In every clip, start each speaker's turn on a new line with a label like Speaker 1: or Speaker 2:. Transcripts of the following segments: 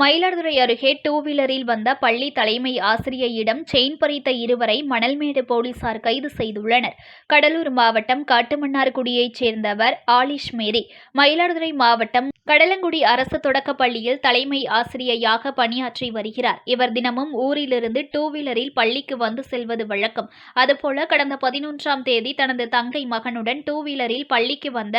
Speaker 1: மயிலாடுதுறை அருகே டூ வீலரில் வந்த பள்ளி தலைமை ஆசிரியையிடம் செயின் பறித்த இருவரை மணல்மேடு போலீசார் கைது செய்துள்ளனர். கடலூர் மாவட்டம் காட்டுமன்னார்குடியைச் சேர்ந்தவர் ஆலிஷ் மேரி. மயிலாடுதுறை மாவட்டம் கடலங்குடி அரசு தொடக்கப் பள்ளியில் தலைமை ஆசிரியையாக பணியாற்றி வருகிறார். இவர் தினமும் ஊரிலிருந்து டூ வீலரில் பள்ளிக்கு வந்து செல்வது வழக்கம். அதுபோல கடந்த பதினொன்றாம் தேதி தனது தங்கை மகனுடன் டூ வீலரில் பள்ளிக்கு வந்த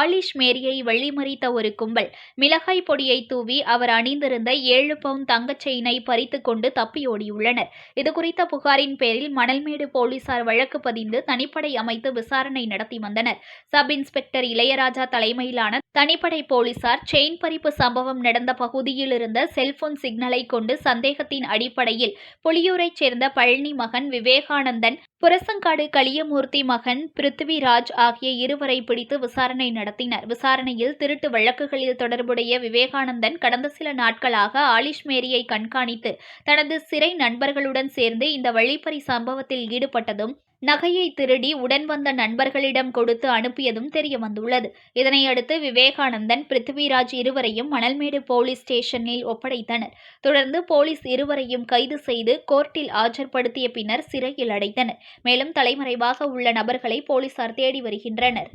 Speaker 1: ஆலிஷ் மேரியை வழிமறித்த ஒரு கும்பல். மிளகாய் பொடியை தூவி அவர் அணிந்திருந்த ஏழு பவுன் தங்கச் செயினை பறித்து கொண்டு தப்பியோடியுள்ளனர் இதுகுறித்த புகாரின் பேரில் மணல்மேடு போலீசார் வழக்கு பதிந்து தனிப்படை அமைத்து விசாரணை நடத்தி வந்தனர். சப் இன்ஸ்பெக்டர் இளையராஜா தலைமையிலான தனிப்படை போலீசார் செயின் பறிப்பு சம்பவம் நடந்த பகுதியில் இருந்த செல்போன் சிக்னலை கொண்டு சந்தேகத்தின் அடிப்படையில் புலியூரைச் சேர்ந்த பழனி மகன் விவேகானந்தன் புரசங்காடு களியமூர்த்தி மகன் பிருத்திவிராஜ் ஆகிய இருவரை பிடித்து விசாரணை நடத்தினர். விசாரணையில் திருட்டு வழக்குகளில் தொடர்புடைய விவேகானந்தன் கடந்த சில நாட்களாக ஆலிஷ் மேரியை கண்காணித்து தனது சிறை நண்பர்களுடன் சேர்ந்து இந்த வழிப்பறி சம்பவத்தில் ஈடுபட்டதும் நகையை திருடி உடன் வந்த நண்பர்களிடம் கொடுத்து அனுப்பியதும் தெரிய வந்துள்ளது. இதனையடுத்து விவேகானந்தன் பிருத்திவிராஜ் இருவரையும் மணல்மேடு போலீஸ் ஸ்டேஷனில் ஒப்படைத்தனர். தொடர்ந்து போலீஸ் இருவரையும் கைது செய்து கோர்ட்டில் ஆஜர்படுத்திய பின்னர் சிறையில் அடைத்தனர். மேலும் தலைமறைவாக உள்ள நபர்களை போலீசார் தேடி வருகின்றனர்.